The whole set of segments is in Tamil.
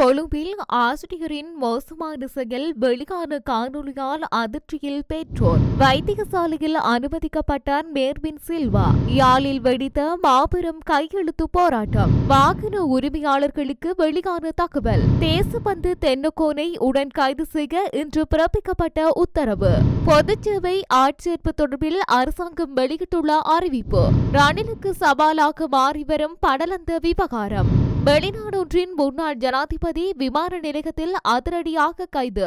கொழும்பில் ஆசிரியரின் மோசமான செயல் வெளியான காணொலியால் அதிர்ச்சியில் பெற்றோர். வைத்தியசாலையில் அனுமதிக்கப்பட்டார் மேர்வின் சில்வா யாழில் வெடித்த மாபெரும் கையெழுத்து போராட்டம். வாகன உரிமையாளர்களுக்கு வெளியான தகவல். தேசபந்து தென்னக்கோனை உடன் கைது செய்ய இன்று பிறப்பிக்கப்பட்ட உத்தரவு. பொதுச்சேவை ஆட்சேர்ப்பு தொடர்பில் அரசாங்கம் வெளியிட்டுள்ள அறிவிப்பு. ரணிலுக்கு சவாலாக மாறி வரும் படலந்த விவகாரம். வெளிநாடொன்றின் முன்னாள் ஜனாதிபதி விமான நிலையத்தில் அதிரடியாக கைது.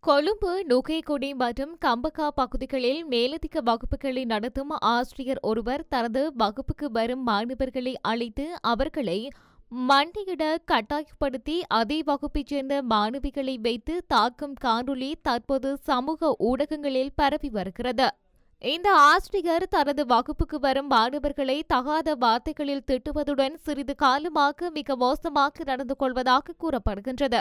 கொழும்பு நுகைக்குடி மற்றும் கம்பகா பகுதிகளில் மேலதிக வகுப்புகளை நடத்தும் ஆசிரியர் ஒருவர் தனது வகுப்புக்கு வரும் மாணவர்களை அழைத்து அவர்களை மண்டியிட கட்டாயப்படுத்தி அதே வகுப்பைச் சேர்ந்த மாணவிகளை வைத்து தாக்கும் காணொலி தற்போது சமூக ஊடகங்களில் பரவி வருகிறது. இந்த ஆசிரியர் தனது வகுப்புக்கு வரும் மாணவர்களை தகாத வார்த்தைகளில் திட்டுவதுடன் சிறிது காலமாக மிக மோசமாக நடந்து கொள்வதாக கூறப்படுகின்றது.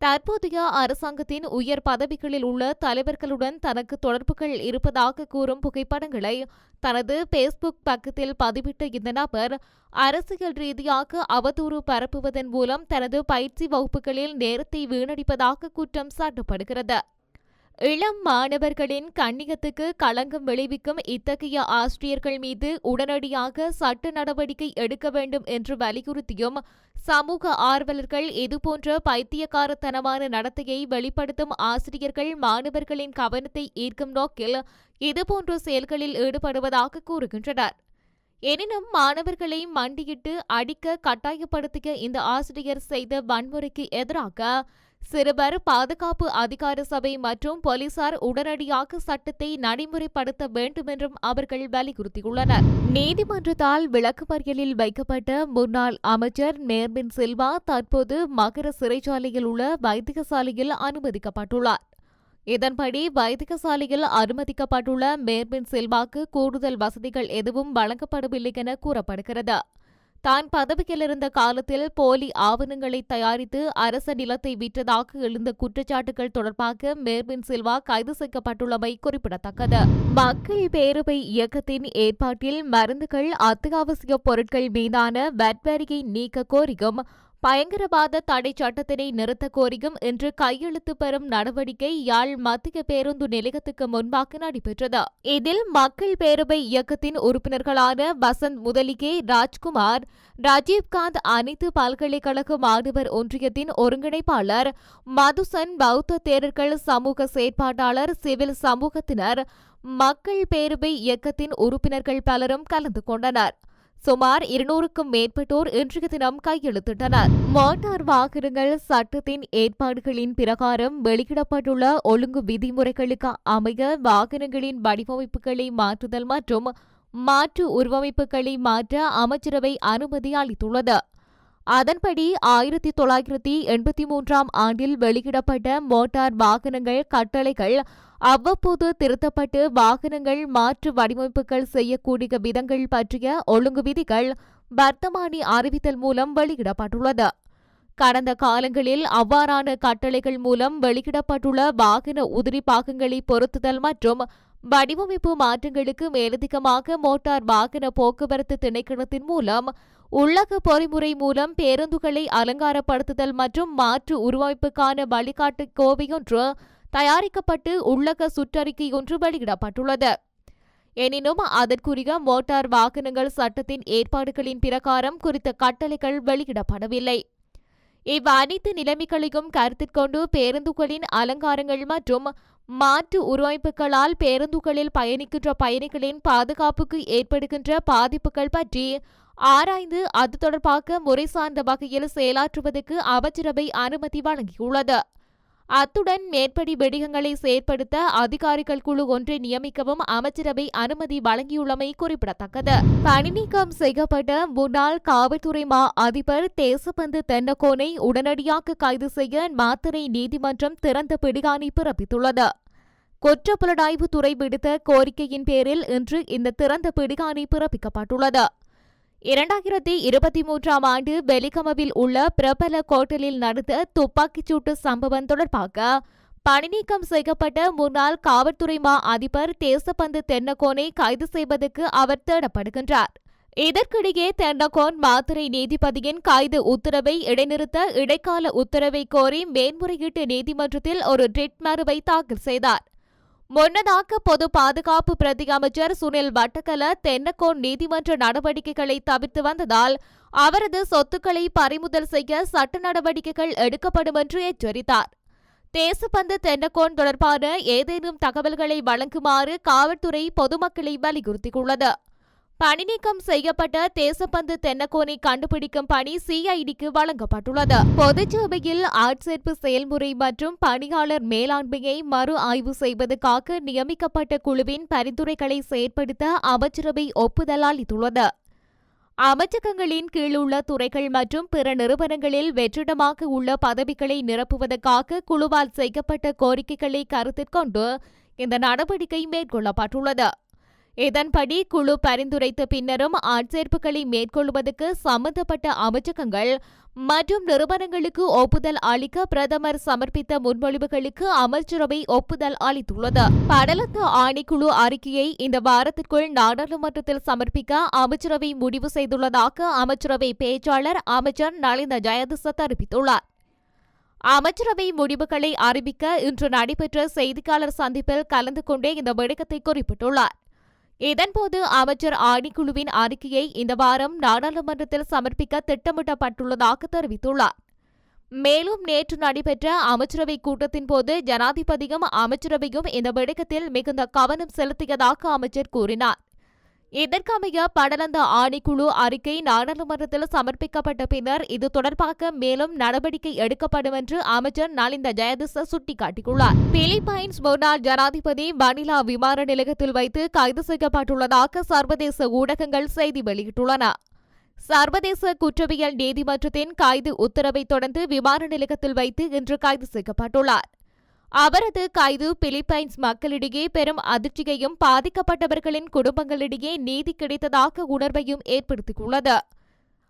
தற்போதைய அரசாங்கத்தின் உயர் பதவிகளில் உள்ள தலைவர்களுடன் தனக்கு தொடர்புகள் இருப்பதாக கூறும் புகைப்படங்களை தனது பேஸ்புக் பக்கத்தில் பதிவிட்ட இந்த நபர் அரசியல் ரீதியாக அவதூறு பரப்புவதன் மூலம் தனது பயிற்சி வகுப்புகளில் நேரத்தை வீணடிப்பதாக குற்றம் சாட்டப்படுகிறது. இளம் மாணவர்களின் கண்ணியத்துக்கு களங்கம் விளைவிக்கும் இத்தகைய ஆசிரியர்கள் மீது உடனடியாக சட்ட நடவடிக்கை எடுக்க வேண்டும் என்று வலியுறுத்தியும் சமூக ஆர்வலர்கள் இதுபோன்ற பைத்தியக்காரத்தனமான நடத்தையை வெளிப்படுத்தும் ஆசிரியர்கள் மாணவர்களின் கவனத்தை ஈர்க்கும் நோக்கில் இதுபோன்ற செயல்களில் ஈடுபடுவதாக கூறுகின்றனர். எனினும் மாணவர்களை மண்டியிட்டு அடிக்க கட்டாயப்படுத்திய இந்த ஆசிரியர் செய்த வன்முறைக்கு எதிராக சிறுவர் பாதுகாப்பு அதிகார சபை மற்றும் போலீசார் உடனடியாக சட்டத்தை நடைமுறைப்படுத்த வேண்டும் என்றும் அவர்கள் வலியுறுத்தியுள்ளனர். நீதிமன்றத்தால் விளக்குமறியலில் வைக்கப்பட்ட முன்னாள் அமைச்சர் நேர்மின் சில்வா தற்போது மகர சிறைச்சாலையில் உள்ள வைத்தியசாலையில் அனுமதிக்கப்பட்டுள்ளார். இதன்படி வைத்தியசாலையில் அனுமதிக்கப்பட்டுள்ள மேர்பின் செல்வாக்கு கூடுதல் வசதிகள் எதுவும் வழங்கப்படவில்லை என கூறப்படுகிறது. தான் பதவியில் இருந்த காலத்தில் போலி ஆவணங்களை தயாரித்து அரச நிலத்தை விற்றதாக எழுந்த குற்றச்சாட்டுகள் தொடர்பாக மேர்பின் சில்வா கைது செய்யப்பட்டுள்ளமை குறிப்பிடத்தக்கது. மக்கள் பேரவை இயக்கத்தின் ஏற்பாட்டில் மருந்துகள் அத்தியாவசிய பொருட்கள் மீதான வட்வரியை நீக்க கோரியும் பயங்கரவாத தடை சட்டத்தினை நிறுத்த கோரியும் இன்று கையெழுத்து பெறும் நடவடிக்கை யாழ் மத்திய பேருந்து நிலையத்துக்கு முன்பாக நடைபெற்றது. இதில் மக்கள் பேரவை இயக்கத்தின் உறுப்பினர்களான வசந்த் முதலிகே ராஜ்குமார் ராஜீவ்காந்த் அனைத்து பல்கலைக்கழக மாணவர் ஒன்றியத்தின் ஒருங்கிணைப்பாளர் மதுசன் பௌத்த தேரர்கள் சமூக செயற்பாட்டாளர் சிவில் சமூகத்தினர் மக்கள் பேரவை இயக்கத்தின் உறுப்பினர்கள் பலரும் கலந்து கொண்டனர். சுமார் இருநூறுக்கும் மேற்பட்டோர் இன்றைய தினம் கையெழுத்திட்டனர். மோட்டார் வாகனங்கள் சட்டத்தின் ஏற்பாடுகளின் பிரகாரம் வெளியிடப்பட்டுள்ள ஒழுங்கு விதிமுறைகளுக்கு அமைய வாகனங்களின் வடிவமைப்புகளை மாற்றுதல் மற்றும் மாற்று உருவமைப்புகளை மாற்ற அமைச்சரவை அனுமதி அளித்துள்ளது. அதன்படி ஆயிரத்தி தொள்ளாயிரத்தி எண்பத்தி மூன்றாம் ஆண்டில் வெளியிடப்பட்ட மோட்டார் வாகனங்கள் கட்டளைகள் அவ்வப்போது திருத்தப்பட்டு வாகனங்கள் மாற்று வடிவமைப்புகள் செய்யக்கூடிய விதங்கள் பற்றிய ஒழுங்கு விதிகள் வர்த்தமானி அறிவித்தல் மூலம் வெளியிடப்பட்டுள்ளது. கடந்த காலங்களில் அவ்வாறான கட்டளைகள் மூலம் வெளியிடப்பட்டுள்ள வாகன உதிரி பாகங்களை பொருத்துதல் மற்றும் வடிவமைப்பு மாற்றங்களுக்கு மேலதிகமாக மோட்டார் வாகன போக்குவரத்து திணைக்களத்தின் மூலம் உள்ளக பொறிமுறை மூலம் பேருந்துகளை அலங்காரப்படுத்துதல் மற்றும் மாற்று உருவமைப்புக்கான வழிகாட்டு கோவையொன்று தயாரிக்கப்பட்டு உள்ளக சுற்றறிக்கை ஒன்று வெளியிடப்பட்டுள்ளது. எனினும் அதற்குரிய மோட்டார் வாகனங்கள் சட்டத்தின் ஏற்பாடுகளின் பிரகாரம் குறித்த கட்டளைகள் வெளியிடப்படவில்லை. இவ் அனைத்து நிலைமைகளையும் கருத்திற்கொண்டு பேருந்துகளின் அலங்காரங்கள் மற்றும் மாற்று உருவமைப்புகளால் பேருந்துகளில் பயணிக்கின்ற பயணிகளின் பாதுகாப்புக்கு ஏற்படுகின்ற பாதிப்புகள் பற்றி ஆராய்ந்து அது தொடர்பாக முறை சார்ந்த வகையில் செயலாற்றுவதற்கு அமைச்சரவை அனுமதி வழங்கியுள்ளது. அத்துடன் மேற்படி வெடிகங்களை செயற்படுத்த அதிகாரிகள் குழு ஒன்றை நியமிக்கவும் அமைச்சரவை அனுமதி வழங்கியுள்ளமை குறிப்பிடத்தக்கது. பணிநீக்கம் செய்யப்பட்ட முன்னாள் காவல்துறை மா அதிபர் தேசபந்து தென்னகோனை உடனடியாக கைது செய்ய மாத்தறை நீதிமன்றம் திறந்த பிடிகாணி பிறப்பித்துள்ளது. குற்றப்புலனாய்வு துறை விடுத்த கோரிக்கையின் பேரில் இன்று இந்த திறந்த பிடிகாணி பிறப்பிக்கப்பட்டுள்ளது. இரண்டாயிரத்தி இருபத்தி மூன்றாம் ஆண்டு பெலிகமவில் உள்ள பிரபல கோட்டலில் நடந்த துப்பாக்கிச்சூட்டு சம்பவம் தொடர்பாக பணிநீக்கம் செய்யப்பட்ட முன்னாள் காவல்துறை மா அதிபர் தேசப்பந்து தென்னகோனை கைது செய்வதற்கு அவர் தேடப்படுகின்றார். இதற்கிடையே தென்னகோன் மாத்துரை நீதிபதியின் கைது உத்தரவை இடைநிறுத்த இடைக்கால உத்தரவை கோரி மேன்முறையீட்டு நீதிமன்றத்தில் ஒரு ரிட் மனுவை தாக்கல் செய்தார். முன்னதாக பொது பாதுகாப்பு பிரதி அமைச்சர் சுனில் வட்டக்கல தென்னக்கோன் நீதிமன்ற நடவடிக்கைகளை தவிர்த்து வந்ததால் அவரது சொத்துக்களை பறிமுதல் செய்ய சட்ட நடவடிக்கைகள் எடுக்கப்படும் என்று எச்சரித்தார். தேசப்பந்து தென்னக்கோன் தொடர்பான ஏதேனும் தகவல்களை வழங்குமாறு காவல்துறை பொதுமக்களை வலியுறுத்தியுள்ளது. பணிநீக்கம் செய்யப்பட்ட தேசப்பந்து தென்னக்கோனை கண்டுபிடிக்கும் பணி சிஐடிக்கு வழங்கப்பட்டுள்ளது. பொதுச்சபையில் ஆட்சேர்ப்பு செயல்முறை மற்றும் பணியாளர் மேலாண்மையை மறு ஆய்வு செய்வதற்காக நியமிக்கப்பட்ட குழுவின் பரிந்துரைகளை செயற்படுத்த அமைச்சரவை ஒப்புதல் அளித்துள்ளது. அமைச்சகங்களின் கீழ் உள்ள துறைகள் மற்றும் பிற நிறுவனங்களில் வெற்றிடமாக உள்ள பதவிகளை நிரப்புவதற்காக குழுவால் செய்யப்பட்ட கோரிக்கைகளை கருத்தில் கொண்டு இந்த நடவடிக்கை மேற்கொள்ளப்பட்டுள்ளது. இதன்படி குழு பரிந்துரைத்த பின்னரும் ஆட்சேர்ப்புகளை மேற்கொள்வதற்கு சம்பந்தப்பட்ட அமைச்சகங்கள் மற்றும் நிறுவனங்களுக்கு ஒப்புதல் அளிக்க பிரதமர் சமர்ப்பித்த முன்மொழிவுகளுக்கு அமைச்சரவை ஒப்புதல் அளித்துள்ளது. படலத்து ஆணைக்குழு அறிக்கையை இந்த வாரத்திற்குள் நாடாளுமன்றத்தில் சமர்ப்பிக்க அமைச்சரவை முடிவு செய்துள்ளதாக அமைச்சரவை பேச்சாளர் அமைச்சர் நளிந்த ஜெயதிச தெரிவித்துள்ளார். அமைச்சரவை முடிவுகளை அறிவிக்க இன்று நடைபெற்ற செய்தியாளர் சந்திப்பில் கலந்து கொண்டே இந்த விடயத்தை குறிப்பிட்டுள்ளார். இதன்போது அமைச்சர் ஆணைக்குழுவின் அறிக்கையை இந்த வாரம் நாடாளுமன்றத்தில் சமர்ப்பிக்க திட்டமிடப்பட்டுள்ளதாக தெரிவித்துள்ளார். மேலும் நேற்று நடைபெற்ற அமைச்சரவை கூட்டத்தின் போது ஜனாதிபதியும் அமைச்சரவையும் இந்த விடயத்தில் மிகுந்த கவனம் செலுத்தியதாக அமைச்சர் கூறினார். இதற்கமைய படலந்த ஆணைக்குழு அறிக்கை நாடாளுமன்றத்தில் சமர்ப்பிக்கப்பட்ட பின்னர் இது தொடர்பாக மேலும் நடவடிக்கை எடுக்கப்படும் என்று அமைச்சர் நலிந்த ஜெயதிச சுட்டிக்காட்டியுள்ளார். பிலிப்பைன்ஸ் முன்னாள் ஜனாதிபதி மணிலா விமான நிலையத்தில் வைத்து கைது செய்யப்பட்டுள்ளதாக சர்வதேச ஊடகங்கள் செய்தி வெளியிட்டுள்ளன. சர்வதேச குற்றவியல் நீதிமன்றத்தின் கைது உத்தரவை தொடர்ந்து விமான நிலையத்தில் வைத்து இன்று கைது செய்யப்பட்டுள்ளார். அவரது கைது பிலிப்பைன்ஸ் மக்களிடையே பெரும் அதிர்ச்சியையும் பாதிக்கப்பட்டவர்களின் குடும்பங்களிடையே நீதி கிடைத்ததாக உணர்வையும் ஏற்படுத்தியுள்ளது.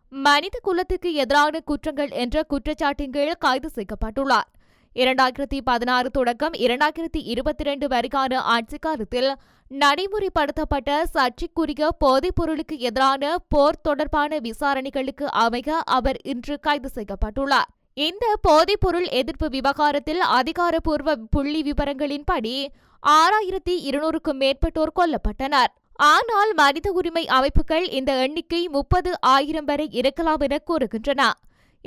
மனித குலத்துக்கு எதிரான குற்றங்கள் என்ற குற்றச்சாட்டின் கீழ் கைது செய்யப்பட்டுள்ளார். இரண்டாயிரத்தி பதினாறு தொடக்கம் இரண்டாயிரத்தி இருபத்தி இரண்டு வரைக்கான ஆட்சி காலத்தில் நடைமுறைப்படுத்தப்பட்ட சர்ச்சைக்குரிய போதைப் பொருளுக்கு எதிரான போர் தொடர்பான விசாரணைகளுக்கு அமைக அவர் இன்று கைது செய்யப்பட்டுள்ளார். இந்த போதைப்பொருள் எதிர்ப்பு விவகாரத்தில் அதிகாரப்பூர்வ புள்ளி விவரங்களின்படி ஆறாயிரத்தி இருநூறுக்கும் மேற்பட்டோர் கொல்லப்பட்டனர். ஆனால் மனித உரிமை அமைப்புகள் இந்த எண்ணிக்கை முப்பது ஆயிரம் வரை இருக்கலாம் என கூறுகின்றன.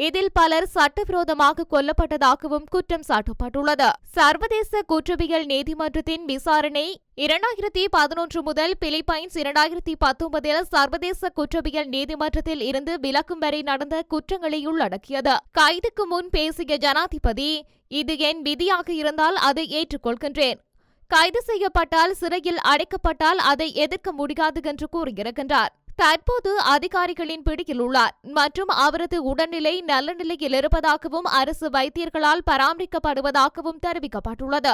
இதில் பலர் சட்டவிரோதமாக கொல்லப்பட்டதாகவும் குற்றம் சாட்டப்பட்டுள்ளது. சர்வதேச குற்றவியல் நீதிமன்றத்தின் விசாரணை இரண்டாயிரத்தி பதினொன்று முதல் பிலிப்பைன்ஸ் இரண்டாயிரத்தி பத்தொன்பதில் சர்வதேச குற்றவியல் நீதிமன்றத்தில் இருந்து விலக்கும் வரை நடந்த குற்றங்களை உள்ளடக்கியது. கைதுக்கு முன் பேசிய ஜனாதிபதி இது என் விதியாக இருந்தால் அதை ஏற்றுக்கொள்கின்றேன். கைது செய்யப்பட்டால் சிறையில் அடைக்கப்பட்டால் அதை எதிர்க்க முடியாது என்று கூறியிருக்கின்றார் தற்போது அதிகாரிகளின் பிடியில் உள்ளார். மற்றும் அவரது உடல்நிலை நல்ல நிலையில் இருப்பதாகவும் அரசு வைத்தியர்களால் பராமரிக்கப்படுவதாகவும் தெரிவிக்கப்பட்டுள்ளது.